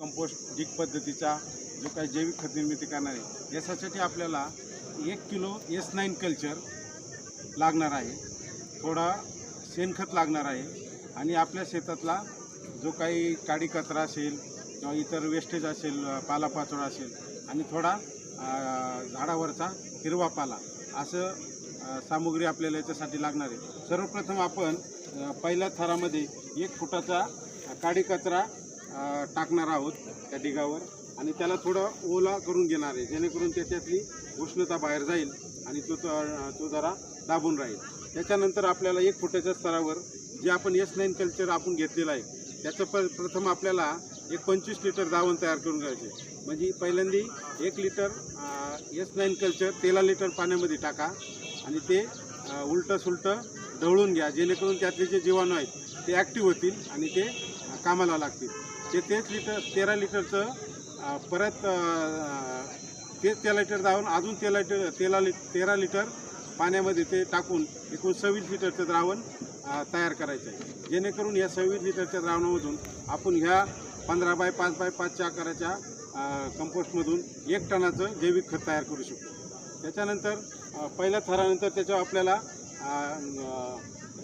Compost Dick पद्धतीचा जो काही जैविक खत निर्मिती करणार आहे याच्यासाठी आपल्याला एक किलो एस नाईन कल्चर लागणार आहे. थोडा शेणखत लागणार आहे. आणि आपल्या शेतातला जो काही काडी कचरा असेल किंवा इतर वेस्टेज असेल पालापाचोळा असेल आणि थोडा झाडावरचा हिरवा पाला असं सामुग्री आपल्याला याच्यासाठी लागणार आहे. सर्वप्रथम आपण पहिल्या थरामध्ये एक फुटाचा काडी कचरा टाकणार आहोत त्या ढिगावर आणि त्याला थोडं ओला करून घेणार आहे. जेणेकरून त्याच्यातली उष्णता बाहेर जाईल आणि तो तो- तो जरा दाबून राहील. त्याच्यानंतर आपल्याला एक फुटाच्या स्तरावर जे आपण एस नाईन कल्चर आपण घेतलेलं आहे त्याचं प प्रथम आपल्याला एक पंचवीस लिटर दावण तयार करून घ्यायचे. म्हणजे पहिल्यांदी एक लिटर एस नाईन कल्चर तेरा लिटर पाण्यामध्ये टाका आणि ते उलटं सुलटं ढवळून घ्या. जेणेकरून त्यातले जे जीवाणू आहेत ते ॲक्टिव्ह होतील आणि ते कामाला लागतील. ते तेच लिटर तेरा लिटरचं परत तेच तेरा लिटर द्रावण अजून तेला लिटर तेला लि तेरा लिटर पाण्यामध्ये ते टाकून एकूण सव्वीस लिटरचं द्रावण तयार करायचं आहे. जेणेकरून या सव्वीस लिटरच्या द्रावणामधून आपण ह्या पंधरा बाय पाच बाय पाचच्या आकाराच्या कंपोस्टमधून एक टनाचं जैविक खत तयार करू शकतो. त्याच्यानंतर पहिल्या थरानंतर त्याच्यावर आपल्याला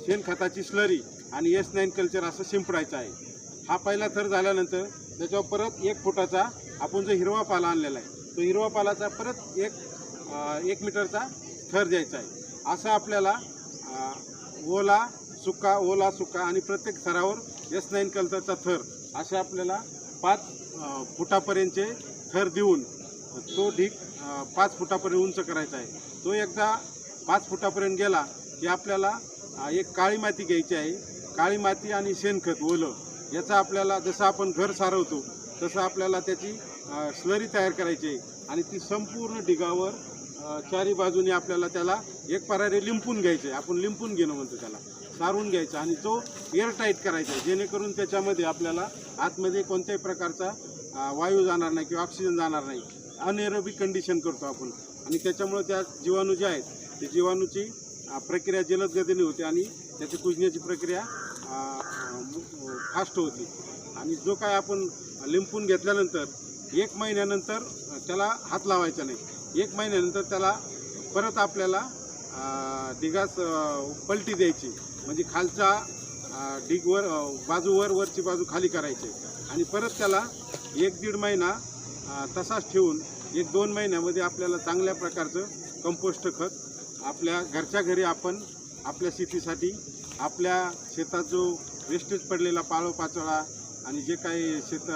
शेणखताची स्लरी आणि एस नाईन कल्चर असं शिंपडायचं आहे. हा पहिला थर झाल्यानंतर त्याच्यावर परत एक फुटाचा आपण जो हिरवा पाला आणलेला आहे तो हिरवा पालाचा परत एक एक मीटरचा थर द्यायचा आहे. असं आपल्याला ओला सुका ओला सुका आणि प्रत्येक थरावर एस नाईन कल्चरचा थर असे आपल्याला पाच फुटापर्यंतचे थर देऊन तो ढीक पाच फुटापर्यंत उंच करायचा आहे. तो एकदा पाच फुटापर्यंत गेला की आपल्याला एक काळी माती घ्यायची आहे. काळी माती आणि शेणखत ओलं. याचा आपल्याला जसं आपण घर सारवतो तसं आपल्याला त्याची स्लरी तयार करायची आहे. आणि ती संपूर्ण ढिगावर चारी बाजूने आपल्याला त्याला एक परारे लिंपून घ्यायचे आपण लिंपून घेणं म्हणतो त्याला. सारून घ्यायचा आणि तो एअरटाईट करायचा आहे. जेणेकरून त्याच्यामध्ये आपल्याला आतमध्ये कोणत्याही प्रकारचा वायू जाणार नाही किंवा ऑक्सिजन जाणार नाही. अनएरोबिक कंडिशन करतो आपण. आणि त्याच्यामुळे त्या जीवाणू जे आहेत ते जीवाणूची प्रक्रिया जलद गतीने होते आणि त्याची कुजण्याची प्रक्रिया फास्ट होती. आणि जो काय आपण लिंपून घेतल्यानंतर एक महिन्यानंतर त्याला हात लावायचा नाही. एक महिन्यानंतर त्याला परत आपल्याला डिगास पलटी द्यायची. म्हणजे खालचा डिगवर बाजूवर वरची बाजू खाली करायची. आणि परत त्याला एक दीड महिना तसाच ठेवून एक दोन महिन्यामध्ये आपल्याला चांगल्या प्रकारचं कंपोस्ट खत आपल्या घरच्या घरी आपण आपल्या शेतीसाठी आपल्या शेतात जो वेस्टेज पडलेला पाळोपाचोळा आणि जे काही शेत